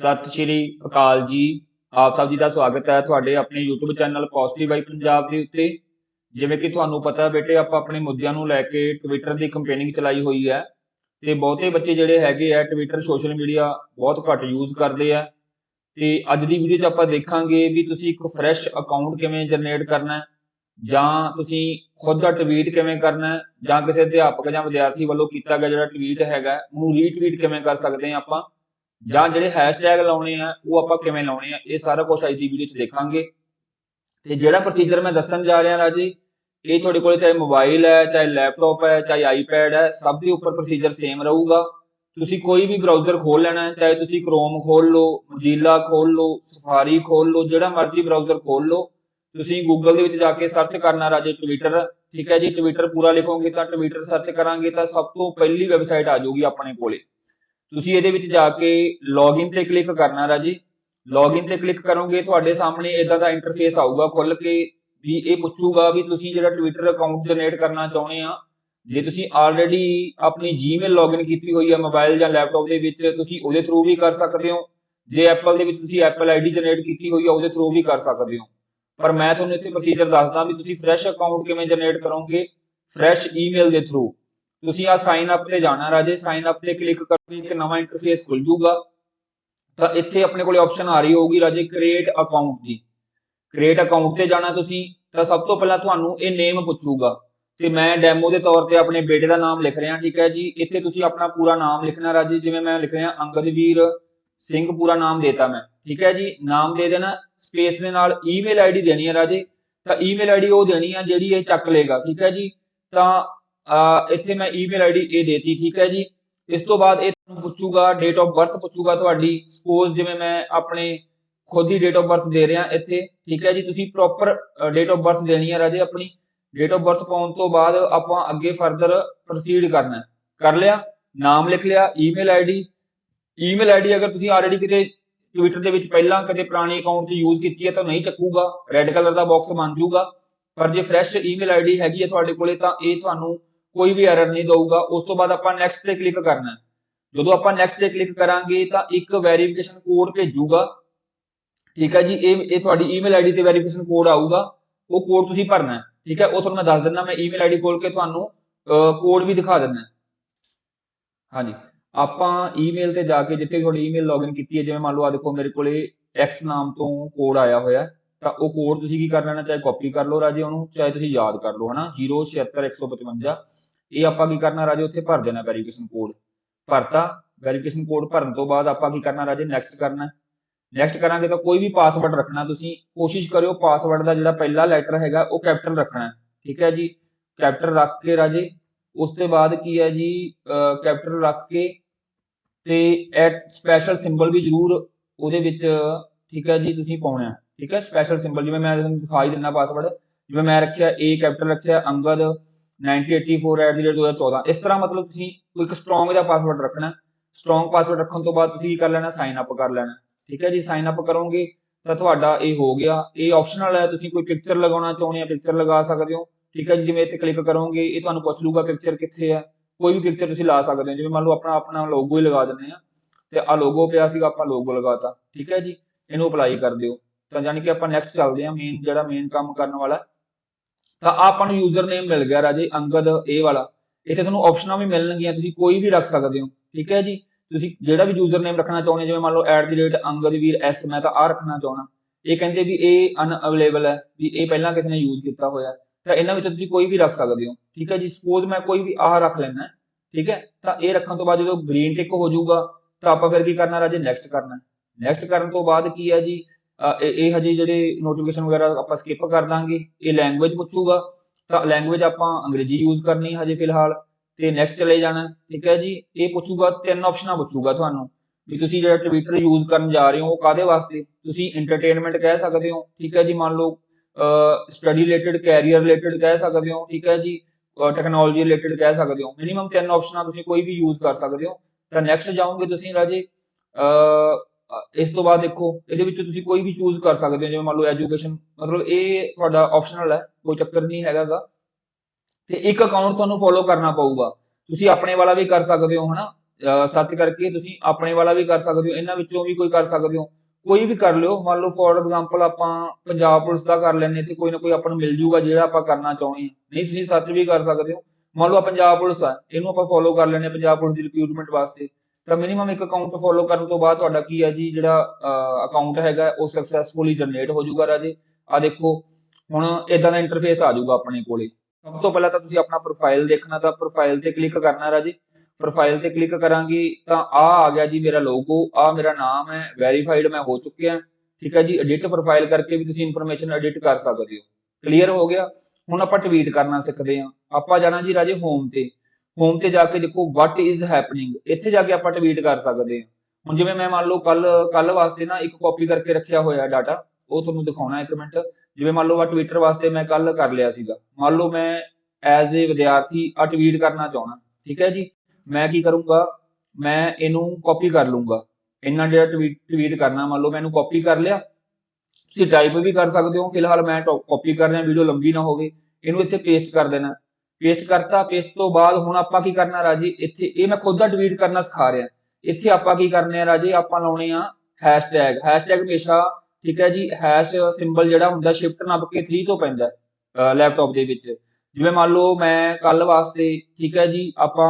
ਸਤਿ ਸ਼੍ਰੀ ਅਕਾਲ ਜੀ। ਆਪ ਸਭ ਜੀ ਦਾ ਸਵਾਗਤ ਹੈ ਤੁਹਾਡੇ ਆਪਣੇ YouTube ਚੈਨਲ ਪੋਜ਼ਿਟਿਵ ਬਾਈ ਪੰਜਾਬ ਦੇ ਉੱਤੇ। ਜਿਵੇਂ ਕਿ ਤੁਹਾਨੂੰ ਪਤਾ ਬੇਟੇ, ਆਪਾਂ ਆਪਣੇ ਮੁੱਦਿਆਂ ਨੂੰ ਲੈ ਕੇ ਟਵਿੱਟਰ ਦੀ ਕੰਪੇਨਿੰਗ ਚਲਾਈ ਹੋਈ ਹੈ ਤੇ ਬਹੁਤੇ ਬੱਚੇ ਜਿਹੜੇ ਹੈਗੇ ਆ ਟਵਿੱਟਰ ਸੋਸ਼ਲ ਮੀਡੀਆ ਬਹੁਤ ਘੱਟ ਯੂਜ਼ ਕਰਦੇ ਆ। ਤੇ ਅੱਜ ਦੀ ਵੀਡੀਓ 'ਚ ਆਪਾਂ ਦੇਖਾਂਗੇ ਵੀ ਤੁਸੀਂ ਇੱਕ ਫਰੈਸ਼ ਅਕਾਊਂਟ ਕਿਵੇਂ ਜਨਰੇਟ ਕਰਨਾ ਹੈ ਜਾਂ ਤੁਸੀਂ ਖੁਦ ਦਾ ਟਵੀਟ ਕਿਵੇਂ ਕਰਨਾ ਹੈ ਜਾਂ ਕਿਸੇ ਅਧਿਆਪਕ ਜਾਂ ਵਿਦਿਆਰਥੀ ਵੱਲੋਂ ਕੀਤਾ ਗਿਆ ਜਿਹੜਾ ਟਵੀਟ ਹੈਗਾ, ਉਹਨੂੰ ਰੀਟਵੀਟ ਕਿਵੇਂ ਕਰ ਸਕਦੇ ਹਾਂ ਆਪਾਂ। ਜਾਂ ਜਿਹੜੇ ਹੈਸ਼ਟੈਗ ਲਾਉਣੇ ਆ, ਉਹ ਆਪਾਂ ਕਿਵੇਂ ਲਾਉਣੇ ਆ, ਇਹ ਸਾਰਾ ਕੁਝ ਅੱਜ ਦੀ ਵੀਡੀਓ 'ਚ ਦੇਖਾਂਗੇ। ਤੇ ਜਿਹੜਾ ਪ੍ਰੋਸੀਜਰ ਮੈਂ ਦੱਸਣ ਜਾ ਰਿਹਾ ਰਾਜੀ, ਇਹ ਤੁਹਾਡੇ ਕੋਲ ਚਾਹੇ ਮੋਬਾਈਲ ਹੈ, ਚਾਹੇ ਲੈਪਟਾਪ ਹੈ, ਚਾਹੇ ਆਈਪੈਡ ਹੈ, ਸਭ ਦੇ ਉੱਪਰ ਪ੍ਰੋਸੀਜਰ ਸੇਮ ਰਹੂਗਾ। ਤੁਸੀਂ ਕੋਈ ਵੀ ਬਰਾਊਜ਼ਰ ਖੋਲ ਲੈਣਾ, ਚਾਹੇ ਤੁਸੀਂ ਕ੍ਰੋਮ ਖੋਲ ਲਓ ਮੋਜ਼ਿਲਾ ਖੋਲ ਲਓ ਸਫਾਰੀ ਖੋਲ ਲਓ, ਜਿਹੜਾ ਮਰਜ਼ੀ ਬਰਾਊਜ਼ਰ ਖੋਲ ਲਓ, ਤੁਸੀਂ ਗੂਗਲ ਦੇ ਵਿੱਚ ਜਾ ਕੇ ਸਰਚ ਕਰਨਾ ਰਾਜੇ ਟਵਿੱਟਰ ਠੀਕ ਹੈ ਜੀ? ਟਵਿੱਟਰ ਪੂਰਾ ਲਿਖੋਗੇ ਤਾਂ ਟਵਿੱਟਰ ਸਰਚ ਕਰਾਂਗੇ ਤਾਂ ਸਭ ਤੋਂ ਪਹਿਲੀ ਵੈਬਸਾਈਟ ਆ ਜਾਊਗੀ ਆਪਣੇ ਕੋਲੇ। ਤੁਸੀਂ ਇਹਦੇ ਵਿੱਚ ਜਾ ਕੇ ਲੌਗਇਨ ਤੇ ਕਲਿੱਕ ਕਰਨਾ ਰਾਜੀ। ਲੌਗਇਨ ਤੇ ਕਲਿੱਕ ਕਰੋਗੇ, ਤੁਹਾਡੇ ਸਾਹਮਣੇ ਇਦਾਂ ਦਾ ਇੰਟਰਫੇਸ ਆਊਗਾ ਖੁੱਲ ਕੇ ਵੀ ਇਹ ਪੁੱਛੂਗਾ ਵੀ ਤੁਸੀਂ ਜਿਹੜਾ ਟਵਿੱਟਰ ਅਕਾਊਂਟ ਜਨਰੇਟ ਕਰਨਾ ਚਾਹੁੰਦੇ ਆ, ਜੇ ਤੁਸੀਂ ਆਲਰੇਡੀ ਆਪਣੀ ਜੀਮੇਲ ਲੌਗਇਨ ਕੀਤੀ ਹੋਈ ਹੈ ਮੋਬਾਈਲ ਜਾਂ ਲੈਪਟਾਪ ਦੇ ਵਿੱਚ, ਤੁਸੀਂ ਉਹਦੇ ਥਰੂ ਵੀ ਕਰ ਸਕਦੇ ਹੋ। ਜੇ ਐਪਲ ਦੇ ਵਿੱਚ ਤੁਸੀਂ ਐਪਲ ਆਈਡੀ ਜਨਰੇਟ ਕੀਤੀ ਹੋਈ ਹੈ ਉਹਦੇ ਥਰੂ ਵੀ ਕਰ ਸਕਦੇ ਹੋ। ਪਰ ਮੈਂ ਤੁਹਾਨੂੰ ਇੱਥੇ ਪ੍ਰੋਸੀਜਰ ਦੱਸਦਾ ਵੀ ਤੁਸੀਂ ਫਰੈਸ਼ ਅਕਾਊਂਟ ਕਿਵੇਂ ਜਨਰੇਟ ਕਰੋਗੇ? ਫਰੈਸ਼ ਈਮੇਲ ਦੇ ਥਰੂ ਤੁਸੀਂ ਆ ਸਾਈਨ ਅਪ ਤੇ ਜਾਣਾ ਰਾਜੇ ਸਾਈਨ ਅਪ ਤੇ ਕਲਿੱਕ ਕਰਕੇ ਇੱਕ ਨਵਾਂ ਇੰਟਰਫੇਸ ਖੁੱਲ ਜਾਊਗਾ। ਤਾਂ ਇੱਥੇ ਆਪਣੇ ਕੋਲੇ ਆਪਸ਼ਨ ਆ ਰਹੀ ਹੋਊਗੀ ਰਾਜੇ ਕ੍ਰੀਏਟ ਅਕਾਊਂਟ ਦੀ। ਕ੍ਰੀਏਟ ਅਕਾਊਂਟ ਤੇ ਜਾਣਾ ਤੁਸੀਂ, ਤਾਂ ਸਭ ਤੋਂ ਪਹਿਲਾਂ ਤੁਹਾਨੂੰ ਇਹ ਨੇਮ ਪੁੱਛੂਗਾ। ਤੇ ਮੈਂ ਡੈਮੋ ਦੇ ਤੌਰ ਤੇ ਆਪਣੇ ਬੇਟੇ ਦਾ ਨਾਮ ਲਿਖ ਰਿਹਾ, ਠੀਕ ਹੈ ਜੀ। ਇੱਥੇ ਤੁਸੀਂ ਆਪਣਾ ਪੂਰਾ ਨਾਮ ਲਿਖਣਾ ਰਾਜੇ, ਜਿਵੇਂ ਮੈਂ ਲਿਖ ਰਿਹਾ, ਅੰਗਦਵੀਰ ਸਿੰਘ ਪੂਰਾ ਨਾਮ ਦੇਤਾ ਮੈਂ, ਠੀਕ ਹੈ ਜੀ। ਨਾਮ ਦੇ ਦੇਣਾ ਸਪੇਸ ਦੇ ਨਾਲ ਈਮੇਲ ਆਈਡੀ ਦੇਣੀ ਹੈ ਰਾਜੇ। ਤਾਂ ਈਮੇਲ ਆਈਡੀ ਉਹ ਦੇਣੀ ਹੈ ਜਿਹੜੀ ਇਹ ਚੱਕ ਲੇਗਾ ਠੀਕ ਹੈ ਜੀ। ਤਾਂ ਇੱਥੇ ਮੈਂ ਈਮੇਲ ਆਈਡੀ ਇਹ ਦੇਤੀ, ਠੀਕ ਹੈ ਜੀ। ਇਸ ਤੋਂ ਬਾਅਦ ਇਹ ਤੁਹਾਨੂੰ ਪੁੱਛੂਗਾ ਡੇਟ ਆਫ ਬਰਥ ਪੁੱਛੂਗਾ ਤੁਹਾਡੀ ਸਪੋਜ਼ ਜਿਵੇਂ ਮੈਂ ਆਪਣੇ ਖੁਦ ਦੀ ਡੇਟ ਆਫ ਬਰਥ ਦੇ ਰਿਹਾ ਇੱਥੇ, ਠੀਕ ਹੈ ਜੀ। ਤੁਸੀਂ ਪ੍ਰੋਪਰ ਡੇਟ ਆਫ ਬਰਥ ਦੇਣੀ ਹੈ ਰਾਜੇ ਆਪਣੀ। ਡੇਟ ਆਫ ਬਰਥ ਪਾਉਣ ਤੋਂ ਬਾਅਦ ਆਪਾਂ ਅੱਗੇ ਫਰਦਰ ਪ੍ਰੋਸੀਡ ਕਰਨਾ ਕਰ ਲਿਆ, ਨਾਮ ਲਿਖ ਲਿਆ ਈਮੇਲ ਆਈਡੀ ਈਮੇਲ ਆਈਡੀ ਅਗਰ ਤੁਸੀਂ ਆਲਰੇਡੀ ਕਿਤੇ ਟਵਿੱਟਰ ਦੇ ਵਿੱਚ ਪਹਿਲਾਂ ਕਦੇ ਪੁਰਾਣੇ ਅਕਾਊਂਟ 'ਚ ਯੂਜ਼ ਕੀਤੀ ਹੈ ਤਾਂ ਨਹੀਂ ਚੱਕੂਗਾ ਰੈੱਡ ਕਲਰ ਦਾ ਬਾਕਸ ਬਣ ਜਾਊਗਾ। ਪਰ ਜੇ ਫਰੈਸ਼ ਈਮੇਲ ਆਈਡੀ ਹੈਗੀ ਹੈ ਤੁਹਾਡੇ ਕੋਲੇ ਤਾਂ ਇਹ ਤੁਹਾਨੂੰ ਕੋਈ ਵੀ ਐਰਰ ਨਹੀਂ ਦਊਗਾ ਉਸ ਤੋਂ ਬਾਅਦ ਆਪਾਂ ਨੈਕਸਟ ਤੇ ਕਲਿੱਕ ਕਰਨਾ ਹੈ। ਜਦੋਂ ਆਪਾਂ ਨੈਕਸਟ ਤੇ ਕਲਿੱਕ ਕਰਾਂਗੇ ਤਾਂ ਇੱਕ ਵੈਰੀਫਿਕੇਸ਼ਨ ਕੋਡ ਭੇਜੂਗਾ। ਠੀਕ ਹੈ ਜੀ ਇਹ ਇਹ ਤੁਹਾਡੀ ਈਮੇਲ ਆਈਡੀ ਤੇ ਵੈਰੀਫਿਕੇਸ਼ਨ ਕੋਡ ਆਊਗਾ ਉਹ ਕੋਡ ਤੁਸੀਂ ਭਰਨਾ ਹੈ। ਠੀਕ ਹੈ ਉਹ ਤੁਹਾਨੂੰ ਮੈਂ ਦੱਸ ਦਿੰਦਾ ਮੈਂ ਈਮੇਲ ਆਈਡੀ ਖੋਲ ਕੇ ਤੁਹਾਨੂੰ ਕੋਡ ਵੀ ਦਿਖਾ ਦਿੰਦਾ ਹਾਂਜੀ ਆਪਾਂ ਈਮੇਲ ਤੇ ਜਾ ਕੇ ਜਿੱਥੇ ਤੁਹਾਡੀ ਈਮੇਲ ਲੌਗਇਨ ਕੀਤੀ ਹੈ ਜਿਵੇਂ ਮੰਨ ਲਓ ਆ ਦੇਖੋ ਮੇਰੇ ਕੋਲੇ x ਨਾਮ ਤੋਂ ਕੋਡ ਆਇਆ ਹੋਇਆ ਹੈ, ਤਾਂ ਉਹ ਕੋਡ ਤੁਸੀਂ ਕੀ ਕਰ ਲੈਣਾ, ਚਾਹੇ ਕਾਪੀ ਕਰ ਲਓ ਰਾਜੇ ਉਹਨੂੰ, ਚਾਹੇ ਤੁਸੀਂ ਯਾਦ ਕਰ ਲਓ, ਹਨਾ? 076155 ਇਹ ਆਪਾਂ ਕੀ ਕਰਨਾ ਰਾਜੇ, ਉੱਥੇ ਭਰ ਦੇਣਾ ਵੈਰੀਫਿਕੇਸ਼ਨ ਕੋਡ ਭਰਤਾ ਵੈਰੀਫਿਕੇਸ਼ਨ ਕੋਡ ਭਰਨ ਤੋਂ ਬਾਅਦ ਆਪਾਂ ਕੀ ਕਰਨਾ ਰਾਜੇ ਨੈਕਸਟ ਕਰਨਾ। ਨੈਕਸਟ ਕਰਾਂਗੇ ਤਾਂ ਕੋਈ ਵੀ ਪਾਸਵਰਡ ਰੱਖਣਾ ਤੁਸੀਂ, ਕੋਸ਼ਿਸ਼ ਕਰਿਓ ਪਾਸਵਰਡ ਦਾ ਜਿਹੜਾ ਪਹਿਲਾ ਲੈਟਰ ਹੈਗਾ, ਉਹ ਕੈਪੀਟਲ ਰੱਖਣਾ। ਠੀਕ ਹੈ ਜੀ? ਕੈਪੀਟਲ ਰੱਖ ਕੇ ਰਾਜੇ, ਉਸ ਤੋਂ ਬਾਅਦ ਕੀ ਹੈ ਜੀ? ਕੈਪੀਟਲ ਰੱਖ ਕੇ ਤੇ ਐਟ ਸਪੈਸ਼ਲ ਸਿੰਬਲ ਵੀ ਜ਼ਰੂਰ ਉਹਦੇ ਵਿੱਚ, ਠੀਕ ਹੈ ਜੀ, ਤੁਸੀਂ ਪਾਉਣਾ। ਠੀਕ ਹੈ ਸਪੈਸ਼ਲ ਸਿੰਬਲ ਜਿਵੇਂ ਮੈਂ ਤੁਹਾਨੂੰ ਦਿਖਾਈ ਦਿੰਦਾ ਪਾਸਵਰਡ ਜਿਵੇਂ ਮੈਂ ਰੱਖਿਆ A ਕੈਪੀਟਲ ਰੱਖਿਆ, ਅੰਗਦ 9884@2014 ਇਸ ਤਰ੍ਹਾਂ ਮਤਲਬ ਤੁਸੀਂ ਕੋਈ ਇੱਕ ਸਟਰੋਂਗ ਜਿਹਾ ਪਾਸਵਰਡ ਰੱਖਣਾ ਸਟਰੋਂਗ ਪਾਸਵਰਡ ਰੱਖਣ ਤੋਂ ਬਾਅਦ ਤੁਸੀਂ ਕੀ ਕਰ ਲੈਣਾ ਸਾਈਨ ਅਪ ਕਰ ਲੈਣਾ। ਠੀਕ ਹੈ ਜੀ ਸਾਈਨ ਅਪ ਕਰੋਗੇ ਤਾਂ ਤੁਹਾਡਾ ਇਹ ਹੋ ਗਿਆ। ਇਹ ਆਪਸ਼ਨਲ ਹੈ, ਤੁਸੀਂ ਕੋਈ ਪਿਕਚਰ ਲਗਾਉਣਾ ਚਾਹੁੰਦੇ ਆ ਪਿਕਚਰ ਲਗਾ ਸਕਦੇ ਹੋ। ਠੀਕ ਹੈ ਜੀ, ਜਿਵੇਂ ਇੱਥੇ ਕਲਿੱਕ ਕਰੋਗੇ, ਇਹ ਤੁਹਾਨੂੰ ਪੁੱਛ ਲੂਗਾ ਪਿਕਚਰ ਕਿੱਥੇ ਹੈ। ਕੋਈ ਵੀ ਪਿਕਚਰ ਤੁਸੀਂ ਲਾ ਸਕਦੇ ਹੋ, ਜਿਵੇਂ ਮੰਨ ਲਓ ਆਪਣਾ ਆਪਣਾ ਲੋਗੋ ਹੀ ਲਗਾ ਦਿੰਦੇ ਆ ਤੇ ਆ ਲੋਗੋ ਪਿਆ ਸੀਗਾ, ਆਪਾਂ ਲੋਗੋ ਲਗਾਤਾ ਠੀਕ ਹੈ ਜੀ, ਇਹਨੂੰ ਅਪਲਾਈ ਕਰ ਦਿਓ। ਤਾਂ ਯਾਨੀ ਕਿ ਆਪਾਂ ਨੈਕਸਟ ਚੱਲਦੇ ਆ ਮੇਨ ਜਿਹੜਾ ਮੇਨ ਕੰਮ ਕਰਨ ਵਾਲਾ। ਤਾਂ ਆਪਾਂ ਨੂੰ ਯੂਜ਼ਰ ਨੇਮ ਮਿਲ ਗਿਆ ਰਾਜੇ ਅੰਗਦ ਇਹ ਵਾਲਾ। ਇੱਥੇ ਤੁਹਾਨੂੰ ਆਪਸ਼ਨਾਂ ਵੀ ਮਿਲਣਗੀਆਂ ਤੁਸੀਂ ਕੋਈ ਵੀ ਰੱਖ ਸਕਦੇ ਹੋ। ਠੀਕ ਹੈ ਜੀ? ਤੁਸੀਂ ਜਿਹੜਾ ਵੀ ਯੂਜ਼ਰ ਨੇਮ ਰੱਖਣਾ ਚਾਹੁੰਦੇ ਜਿਵੇਂ ਮੰਨ ਲਓ @ਅੰਗਦਵੀਰ ਐਸ ਮੈਂ ਤਾਂ ਆ ਰੱਖਣਾ ਚਾਹਣਾ ਇਹ ਕਹਿੰਦੇ ਵੀ ਇਹ ਅਨਅਵੇਲੇਬਲ ਹੈ ਵੀ ਇਹ ਪਹਿਲਾਂ ਕਿਸੇ ਨੇ ਯੂਜ਼ ਕੀਤਾ ਹੋਇਆ ਤਾਂ ਇਹਨਾਂ ਵਿੱਚ ਤੁਸੀਂ ਕੋਈ ਵੀ ਰੱਖ ਸਕਦੇ ਹੋ। ਠੀਕ ਹੈ ਜੀ? ਸਪੋਜ਼ ਮੈਂ ਕੋਈ ਵੀ ਆਹ ਰੱਖ ਲੈਣਾ ਠੀਕ ਹੈ? ਤਾਂ ਇਹ ਰੱਖਣ ਤੋਂ ਬਾਅਦ ਜਦੋਂ ਗ੍ਰੀਨ ਟਿਕ ਹੋ ਜਾਊਗਾ ਤਾਂ ਆਪਾਂ ਫਿਰ ਕੀ ਕਰਨਾ ਰਾਜੇ? ਨੈਕਸਟ ਕਰਨਾ। ਨੈਕਸਟ ਕਰਨ ਤੋਂ ਬਾਅਦ ਕੀ ਹੈ ਜੀ? ਇਹ ਇਹ ਹਜੇ ਜਿਹੜੇ ਨੋਟੀਫਿਕੇਸ਼ਨ ਵਗੈਰਾ ਆਪਾਂ ਸਕਿਪ ਕਰ ਦਾਂਗੇ, ਇਹ ਲੈਂਗੁਏਜ ਪੁੱਛੂਗਾ, ਤਾਂ ਲੈਂਗੁਏਜ ਆਪਾਂ ਅੰਗਰੇਜ਼ੀ ਯੂਜ਼ ਕਰਨੀ ਹਜੇ ਫਿਲਹਾਲ, ਤੇ ਨੈਕਸਟ ਚਲੇ ਜਾਣਾ, ਠੀਕ ਹੈ ਜੀ? ਇਹ ਪੁੱਛੂਗਾ, ਤਿੰਨ ਆਪਸ਼ਨਾਂ ਪੁੱਛੂਗਾ ਤੁਹਾਨੂੰ, ਵੀ ਤੁਸੀਂ ਜਿਹੜਾ ਟਵਿੱਟਰ ਯੂਜ਼ ਕਰਨ ਜਾ ਰਹੇ ਹੋ, ਉਹ ਕਾਦੇ ਵਾਸਤੇ? ਤੁਸੀਂ ਐਂਟਰਟੇਨਮੈਂਟ ਕਹਿ ਸਕਦੇ ਹੋ, ਠੀਕ ਹੈ ਜੀ? ਮੰਨ ਲਓ ਸਟੱਡੀ ਰਿਲੇਟਡ ਕੈਰੀਅਰ ਰਿਲੇਟਡ ਕਹਿ ਸਕਦੇ ਹੋ, ਠੀਕ ਹੈ ਜੀ? ਟੈਕਨੋਲੋਜੀ ਰਿਲੇਟਡ ਕਹਿ ਸਕਦੇ ਹੋ ਮਿਨੀਮਮ ਤਿੰਨ ਆਪਸ਼ਨਾਂ ਤੁਸੀਂ ਕੋਈ ਵੀ ਯੂਜ਼ ਕਰ ਸਕਦੇ ਹੋ, ਤਾਂ ਨੈਕਸਟ ਜਾਓਗੇ ਤੁਸੀਂ ਰਾਜੇ ਇਸ ਤੋਂ ਬਾਅਦ ਦੇਖੋ, ਇਹਦੇ ਵਿੱਚ ਤੁਸੀਂ ਕੋਈ ਵੀ ਚੂਜ਼ ਕਰ ਸਕਦੇ ਹੋ, ਜਿਵੇਂ ਮੰਨ ਲਓ ਐਜੂਕੇਸ਼ਨ ਮਤਲਬ ਇਹ ਤੁਹਾਡਾ ਆਪਸ਼ਨਲ ਹੈ, ਕੋਈ ਚੱਕਰ ਨਹੀਂ ਹੈਗਾਗਾ ਤੇ ਇੱਕ ਅਕਾਊਂਟ ਤੁਹਾਨੂੰ ਫੋਲੋ ਕਰਨਾ ਪਊਗਾ। ਤੁਸੀਂ ਆਪਣੇ ਵਾਲਾ ਵੀ ਕਰ ਸਕਦੇ ਹੋ, ਹਨਾ? ਸਰਚ ਕਰਕੇ ਤੁਸੀਂ ਆਪਣੇ ਵਾਲਾ ਵੀ ਕਰ ਸਕਦੇ ਹੋ, ਇਹਨਾਂ ਵਿੱਚੋਂ ਵੀ ਕੋਈ ਕਰ ਸਕਦੇ ਹੋ। ਕੋਈ ਵੀ ਕਰ ਲਿਓ, ਮੰਨ ਲਓ ਫੋਰ ਐਗਜ਼ਾਮਪਲ ਆਪਾਂ ਪੰਜਾਬ ਪੁਲਿਸ ਦਾ ਕਰ ਲੈਣੇ ਤੇ ਕੋਈ ਨਾ ਕੋਈ ਆਪਾਂ ਨੂੰ ਮਿਲ ਜੂਗਾ, ਜਿਹੜਾ ਆਪਾਂ ਕਰਨਾ ਚਾਹੁੰਦੇ ਹਾਂ। ਨਹੀਂ, ਤੁਸੀਂ ਸਰਚ ਵੀ ਕਰ ਸਕਦੇ ਹੋ। ਮੰਨ ਲਓ ਆਹ ਪੰਜਾਬ ਪੁਲਿਸ ਆ, ਇਹਨੂੰ ਆਪਾਂ ਫੋਲੋ ਕਰ ਲੈਣੇ ਪੰਜਾਬ ਪੁਲਿਸ ਦੀ ਰਿਕਰੂਟਮੈਂਟ ਵਾਸਤੇ। ਤਾਂ ਮਿਨੀਮਮ ਇੱਕ ਅਕਾਊਂਟ ਫੋਲੋ ਕਰਨ ਤੋਂ ਬਾਅਦ ਤੁਹਾਡਾ ਕੀ ਹੈ ਜੀ? ਜਿਹੜਾ ਅਕਾਊਂਟ ਹੈਗਾ, ਉਹ ਸਕਸੈਸਫੁਲੀ ਜਨਰੇਟ ਹੋ ਜਾਊਗਾ ਰਾਜੇ। ਆ ਦੇਖੋ, ਹੁਣ ਇਦਾਂ ਦਾ ਇੰਟਰਫੇਸ ਆ ਜਾਊਗਾ ਆਪਣੇ ਕੋਲੇ। ਸਭ ਤੋਂ ਪਹਿਲਾਂ ਤਾਂ ਤੁਸੀਂ ਆਪਣਾ ਪ੍ਰੋਫਾਈਲ ਦੇਖਣਾ, ਤਾਂ ਪ੍ਰੋਫਾਈਲ ਤੇ ਕਲਿੱਕ ਕਰਨਾ ਰਾਜੇ। ਪ੍ਰੋਫਾਈਲ ਤੇ ਕਲਿੱਕ ਕਰਾਂਗੇ, ਤਾਂ ਆ ਆ ਗਿਆ ਜੀ ਮੇਰਾ ਲੋਗੋ ਆ ਮੇਰਾ ਨਾਮ ਹੈ ਵੈਰੀਫਾਈਡ ਮੈਂ ਹੋ ਚੁੱਕਿਆ। ਠੀਕ ਹੈ ਜੀ? ਐਡਿਟ ਪ੍ਰੋਫਾਈਲ ਕਰਕੇ ਵੀ ਤੁਸੀਂ ਇਨਫੋਰਮੇਸ਼ਨ ਐਡਿਟ ਕਰ ਸਕਦੇ ਹੋ। ਕਲੀਅਰ ਹੋ ਗਿਆ? ਹੁਣ ਆਪਾਂ ਟਵੀਟ ਕਰਨਾ ਸਿੱਖਦੇ ਹਾਂ। ਆਪਾਂ ਜਾਣਾ ਜੀ ਰਾਜੇ ਹੋਮ ਤੇ। ਹੋਮ ਤੇ ਜਾ ਕੇ ਦੇਖੋ ਵਾਟ ਇਜ਼ ਹੈਪਨਿੰਗ ਇੱਥੇ ਜਾ ਕੇ ਆਪਾਂ ਟਵੀਟ ਕਰ ਸਕਦੇ ਹਾਂ। ਹੁਣ ਜਿਵੇਂ ਮੈਂ ਮੰਨ ਲਓ ਕੱਲ ਕੱਲ ਵਾਸਤੇ ਨਾ ਇੱਕ ਕਾਪੀ ਕਰਕੇ ਰੱਖਿਆ ਹੋਇਆ ਡਾਟਾ ਉਹ ਤੁਹਾਨੂੰ ਦਿਖਾਉਣਾ ਇੱਕ ਮਿੰਟ। ਜਿਵੇਂ ਮੰਨ ਲਓ ਆ ਟਵਿੱਟਰ ਵਾਸਤੇ ਮੈਂ ਕੱਲ ਕਰ ਲਿਆ ਸੀਗਾ। ਮੰਨ ਲਓ ਮੈਂ ਐਜ਼ ਅ ਵਿਦਿਆਰਥੀ ਆ ਟਵੀਟ ਕਰਨਾ ਚਾਹਣਾ ਠੀਕ ਹੈ ਜੀ? ਮੈਂ ਕੀ ਕਰੂੰਗਾ? ਮੈਂ ਇਹਨੂੰ ਕਾਪੀ ਕਰ ਲੂੰਗਾ। ਇਹਨਾਂ ਜਿਹੜਾ ਟਵੀਟ ਟਵੀਟ ਕਰਨਾ, ਮੰਨ ਲਓ ਮੈਂ ਇਹਨੂੰ ਕਾਪੀ ਕਰ ਲਿਆ। ਤੁਸੀਂ ਟਾਈਪ ਵੀ ਕਰ ਸਕਦੇ ਹੋ। ਫਿਲਹਾਲ ਮੈਂ ਕਾਪੀ ਕਰ ਰਿਹਾ ਵੀਡੀਓ ਲੰਬੀ ਨਾ ਹੋਵੇ। ਇਹਨੂੰ ਇੱਥੇ ਪੇਸਟ ਕਰ ਦੇਣਾ। ਪੇਸਟ ਕਰਤਾ ਪੇਸਟ ਤੋਂ ਬਾਅਦ ਹੁਣ ਆਪਾਂ ਕੀ ਕਰਨਾ ਰਾਜੀ? ਇੱਥੇ ਇਹ ਮੈਂ ਖੁਦ ਦਾ ਟਵੀਟ ਕਰਨਾ ਸਿਖਾ ਰਿਹਾ। ਇੱਥੇ ਆਪਾਂ ਕੀ ਕਰਨੇ ਆ ਰਾਜੀ? ਆਪਾਂ ਲਾਉਣੇ ਆ ਹੈਸ਼ਟੈਗ ਹੈਸ਼ਟੈਗ ਹਮੇਸ਼ਾ ਠੀਕ ਹੈ ਜੀ ਹੈਸ਼ ਸਿੰਬਲ ਜਿਹੜਾ ਹੁੰਦਾ ਸ਼ਿਫਟ ਨੱਪ ਕੇ 3 ਤੋਂ ਪੈਂਦਾ ਲੈਪਟਾਪ ਦੇ ਵਿੱਚ। ਜਿਵੇਂ ਮੰਨ ਲਓ ਮੈਂ ਕੱਲ ਵਾਸਤੇ ਠੀਕ ਹੈ ਜੀ, ਆਪਾਂ,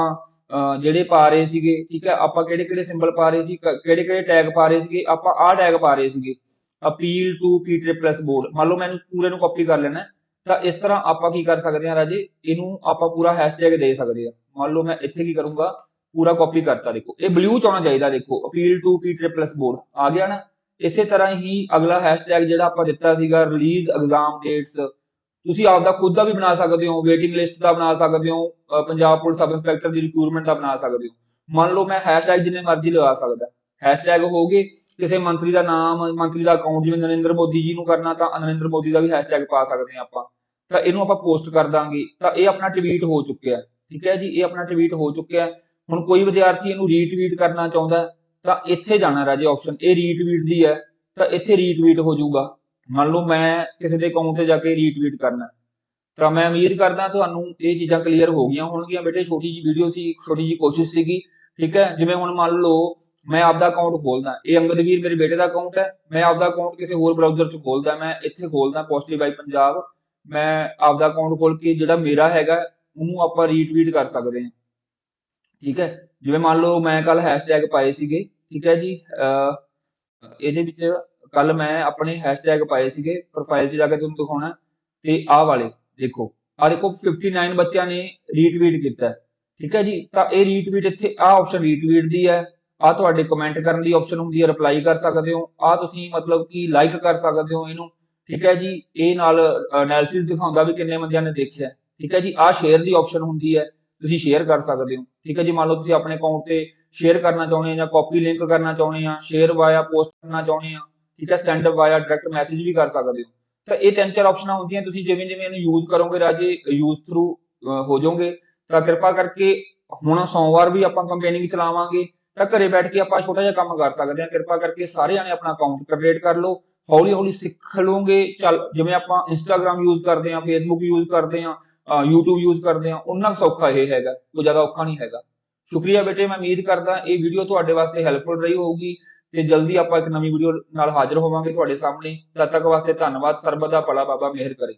ਅਹ ਜਿਹੜੇ ਪਾ ਰਹੇ ਸੀਗੇ, ਠੀਕ ਹੈ, ਆਪਾਂ ਕਿਹੜੇ ਕਿਹੜੇ ਸਿੰਬਲ ਪਾ ਰਹੇ ਸੀ ਕਿਹੜੇ ਕਿਹੜੇ ਟੈਗ ਪਾ ਰਹੇ ਸੀਗੇ, ਆਪਾਂ ਆਹ ਟੈਗ ਪਾ ਰਹੇ ਸੀਗੇ। Appeal to P triple S board ਮੰਨ ਲਓ ਮੈਨੂੰ ਪੂਰੇ ਨੂੰ ਕਾਪੀ ਕਰ ਲੈਣਾ ਤਾਂ ਇਸ ਤਰ੍ਹਾਂ ਆਪਾਂ ਕੀ ਕਰ ਸਕਦੇ ਹਾਂ ਰਾਜੇ? ਇਹਨੂੰ ਆਪਾਂ ਪੂਰਾ ਹੈਸ਼ਟੈਗ ਦੇ ਸਕਦੇ ਹਾਂ। ਮੰਨ ਲਓ ਮੈਂ ਇੱਥੇ ਕੀ ਕਰੂੰਗਾ? ਪੂਰਾ ਕਾਪੀ ਕਰਤਾ ਦੇਖੋ। ਇਹ ਬਲੂ ਚ ਆਉਣਾ ਚਾਹੀਦਾ ਦੇਖੋ। Appeal to P triple S board ਆ ਗਿਆ ਨਾ? ਇਸੇ ਤਰ੍ਹਾਂ ਹੀ ਅਗਲਾ ਹੈਸ਼ਟੈਗ ਜਿਹੜਾ ਆਪਾਂ ਦਿੱਤਾ ਸੀਗਾ ਰਿਲੀਜ਼ ਐਗਜ਼ਾਮ ਡੇਟਸ ਤੁਸੀਂ ਆਪਦਾ ਖੁਦ ਦਾ ਵੀ ਬਣਾ ਸਕਦੇ ਹੋ ਵੇਟਿੰਗ ਲਿਸਟ ਦਾ ਬਣਾ ਸਕਦੇ ਹੋ ਪੰਜਾਬ ਪੁਲਿਸ ਸਬ ਇੰਸਪੈਕਟਰ ਦੀ ਰਿਕਰੂਟਮੈਂਟ ਦਾ ਬਣਾ ਸਕਦੇ ਹੋ। ਮੰਨ ਲਓ ਮੈਂ ਹੈਸ਼ਟੈਗ ਜਿੰਨੇ ਮਰਜ਼ੀ ਲਗਾ ਸਕਦਾ। ਹੈਸ਼ਟੈਗ ਹੋਗੇ ਕਿਸੇ ਮੰਤਰੀ ਦਾ ਨਾਮ, ਮੰਤਰੀ ਦਾ ਅਕਾਊਂਟ ਜਿਵੇਂ ਨਰਿੰਦਰ ਮੋਦੀ ਜੀ ਨੂੰ ਕਰਨਾ ਤਾਂ ਨਰਿੰਦਰ ਮੋਦੀ ਦਾ ਵੀ ਹੈਸ਼ਟੈਗ ਪਾ ਸਕਦੇ ਹਾਂ ਆਪਾਂ। ਤਾਂ ਇਹਨੂੰ ਆਪਾਂ ਪੋਸਟ ਕਰ ਦਾਂਗੇ। ਤਾਂ ਇਹ ਆਪਣਾ ਟਵੀਟ ਹੋ ਚੁੱਕਿਆ। ਹੈ। ਠੀਕ ਹੈ ਜੀ, ਇਹ ਆਪਣਾ ਟਵੀਟ ਹੋ ਚੁੱਕਿਆ। ਹੁਣ ਕੋਈ ਵਿਦਿਆਰਥੀ ਇਹਨੂੰ ਰੀਟਵੀਟ ਕਰਨਾ ਚਾਹੁੰਦਾ ਤਾਂ ਇੱਥੇ ਜਾਣਾ ਰਾਜੇ ਆਪਸ਼ਨ ਇਹ ਰੀਟਵੀਟ ਦੀ ਹੈ, ਤਾਂ ਇੱਥੇ ਰੀਟਵੀਟ ਹੋ ਜਾਊਗਾ। ਮੰਨ ਲਓ ਮੈਂ ਕਿਸੇ ਦੇ ਅਕਾਊਂਟ ਤੇ ਜਾ ਕੇ ਰੀਟਵੀਟ ਕਰਨਾ। ਤਾਂ ਮੈਂ ਉਮੀਦ ਕਰਦਾ ਤੁਹਾਨੂੰ ਇਹ ਚੀਜ਼ਾਂ ਕਲੀਅਰ ਹੋ ਗਈਆਂ ਹੋਣਗੀਆਂ। ਬੇਟੇ, ਛੋਟੀ ਜੀ ਵੀਡੀਓ ਸੀ, ਛੋਟੀ ਜੀ ਕੋਸ਼ਿਸ਼ ਸੀਗੀ। ਠੀਕ ਹੈ, ਜਿਵੇਂ ਹੁਣ ਮੰਨ ਲਓ ਮੈਂ ਆਪਦਾ ਅਕਾਊਂਟ ਖੋਲਦਾ। ਇਹ ਅੰਗਦਵੀਰ ਮੇਰੇ ਬੇਟੇ ਦਾ ਅਕਾਊਂਟ ਹੈ। ਮੈਂ ਆਪਦਾ ਅਕਾਊਂਟ ਕਿਸੇ ਹੋਰ ਬ੍ਰਾਊਜ਼ਰ 'ਚ ਖੋਲਦਾ। ਮੈਂ ਇੱਥੇ ਖੋਲਦਾ ਪੋਜ਼ਿਟਿਵ ਬਾਈ ਪੰਜਾਬ। ਮੈਂ ਆਪਦਾ ਅਕਾਊਂਟ ਖੋਲ ਕੇ ਜਿਹੜਾ ਮੇਰਾ ਹੈਗਾ ਉਹਨੂੰ ਆਪਾਂ ਰੀਟਵੀਟ ਕਰ ਸਕਦੇ ਹਾਂ। ਠੀਕ ਹੈ? ਜਿਵੇਂ ਮੰਨ ਲਓ ਮੈਂ ਕੱਲ ਹੈਸ਼ਟੈਗ ਪਾਏ ਸੀਗੇ। ਠੀਕ ਹੈ ਜੀ? ਇਹਦੇ ਵਿੱਚ ਕੱਲ ਮੈਂ ਆਪਣੇ ਹੈਸ਼ਟੈਗ ਪਾਏ ਸੀਗੇ। ਪ੍ਰੋਫਾਈਲ 'ਚ ਜਾ ਕੇ ਤੁਹਾਨੂੰ ਦਿਖਾਉਣਾ। ਤੇ ਆਹ ਵਾਲੇ ਦੇਖੋ। ਆਹ ਦੇਖੋ 59 ਬੱਚਿਆਂ ਨੇ ਰੀਟਵੀਟ ਕੀਤਾ। ਠੀਕ ਹੈ ਜੀ? ਤਾਂ ਇਹ ਰੀਟਵੀਟ ਇੱਥੇ ਆਹ ਆਪਸ਼ਨ ਰੀਟਵੀਟ ਦੀ ਹੈ। ਆ ਤੁਹਾਡੇ ਕਮੈਂਟ ਕਰਨ ਦੀ ਆਪਸ਼ਨ ਹੁੰਦੀ ਹੈ ਰਿਪਲਾਈ ਕਰ ਸਕਦੇ ਹੋ। ਆ ਤੁਸੀਂ ਮਤਲਬ ਕਿ ਲਾਈਕ ਕਰ ਸਕਦੇ ਹੋ ਇਹਨੂੰ। ਠੀਕ ਹੈ ਜੀ? ਇਹ ਨਾਲ ਐਨਾਲਿਸਿਸ ਦਿਖਾਉਂਦਾ ਵੀ ਕਿੰਨੇ ਬੰਦਿਆਂ ਨੇ ਦੇਖਿਆ। ਠੀਕ ਹੈ ਜੀ? ਆ ਸ਼ੇਅਰ ਦੀ ਆਪਸ਼ਨ ਹੁੰਦੀ ਹੈ। ਤੁਸੀਂ ਸ਼ੇਅਰ ਕਰ ਸਕਦੇ ਹੋ। ਠੀਕ ਹੈ ਜੀ? ਮੰਨ ਲਓ ਤੁਸੀਂ ਆਪਣੇ ਅਕਾਊਂਟ ਤੇ ਸ਼ੇਅਰ ਕਰਨਾ ਚਾਹੁੰਦੇ ਆ ਜਾਂ ਕਾਪੀ ਲਿੰਕ ਕਰਨਾ ਚਾਹੁੰਦੇ ਆ ਸ਼ੇਅਰ ਵਾਇਆ ਪੋਸਟ ਕਰਨਾ ਚਾਹੁੰਦੇ ਆ ਠੀਕ ਹੈ? ਸੈਂਡ ਵਾਇਆ ਡਾਇਰੈਕਟ ਮੈਸੇਜ ਵੀ ਕਰ ਸਕਦੇ ਹੋ। ਤਾਂ ਇਹ ਤਿੰਨ ਚਾਰ ਆਪਸ਼ਨਾਂ ਹੁੰਦੀਆਂ। ਤੁਸੀਂ ਜਿਵੇਂ ਜਿਵੇਂ ਇਹਨੂੰ ਯੂਜ਼ ਕਰੋਗੇ ਰਾਜੇ ਯੂਜ਼ ਥਰੂ ਹੋ ਜਾਓਗੇ। ਤਾਂ ਕਿਰਪਾ ਕਰਕੇ ਹੁਣ ਸੋਮਵਾਰ ਵੀ ਆਪਾਂ ਕੰਪੇਨਿੰਗ ਚਲਾਵਾਂਗੇ। ਤਾਂ ਘਰੇ ਬੈਠ ਕੇ ਆਪਾਂ ਛੋਟਾ ਜਿਹਾ ਕੰਮ ਕਰ ਸਕਦੇ ਹਾਂ। ਕਿਰਪਾ ਕਰਕੇ ਸਾਰੇ ਜਾਣੇ ਆਪਣਾ ਅਕਾਊਂਟ ਕ੍ਰੀਏਟ ਕਰ ਲਓ। ਹੌਲੀ ਹੌਲੀ ਸਿੱਖ ਲਓਗੇ। ਚੱਲ, ਜਿਵੇਂ ਆਪਾਂ ਇੰਸਟਾਗ੍ਰam ਯੂਜ਼ ਕਰਦੇ ਹਾਂ ਫੇਸਬੁੱਕ ਯੂਜ਼ ਕਰਦੇ ਹਾਂ YouTube ਯੂਜ਼ ਕਰਦੇ ਹਾਂ ਉਹਨਾਂ ਸੌਖਾ ਇਹ ਹੈਗਾ। ਕੋਈ ਜ਼ਿਆਦਾ ਔਖਾ ਨਹੀਂ ਹੈਗਾ। ਸ਼ੁਕਰੀਆ ਬੇਟੇ, ਮੈਂ ਉਮੀਦ ਕਰਦਾ ਇਹ ਵੀਡੀਓ ਤੁਹਾਡੇ ਵਾਸਤੇ ਹੈਲਪਫੁਲ ਰਹੀ ਹੋਊਗੀ ਤੇ ਜਲਦੀ ਆਪਾਂ ਇੱਕ ਨਵੀਂ ਵੀਡੀਓ ਨਾਲ ਹਾਜ਼ਰ ਹੋਵਾਂਗੇ ਤੁਹਾਡੇ ਸਾਹਮਣੇ। ਤਦ ਤੱਕ ਵਾਸਤੇ ਧੰਨਵਾਦ। ਸਰਬਤ ਦਾ ਭਲਾ ਬਾਬਾ ਮਿਹਰ ਕਰੇ।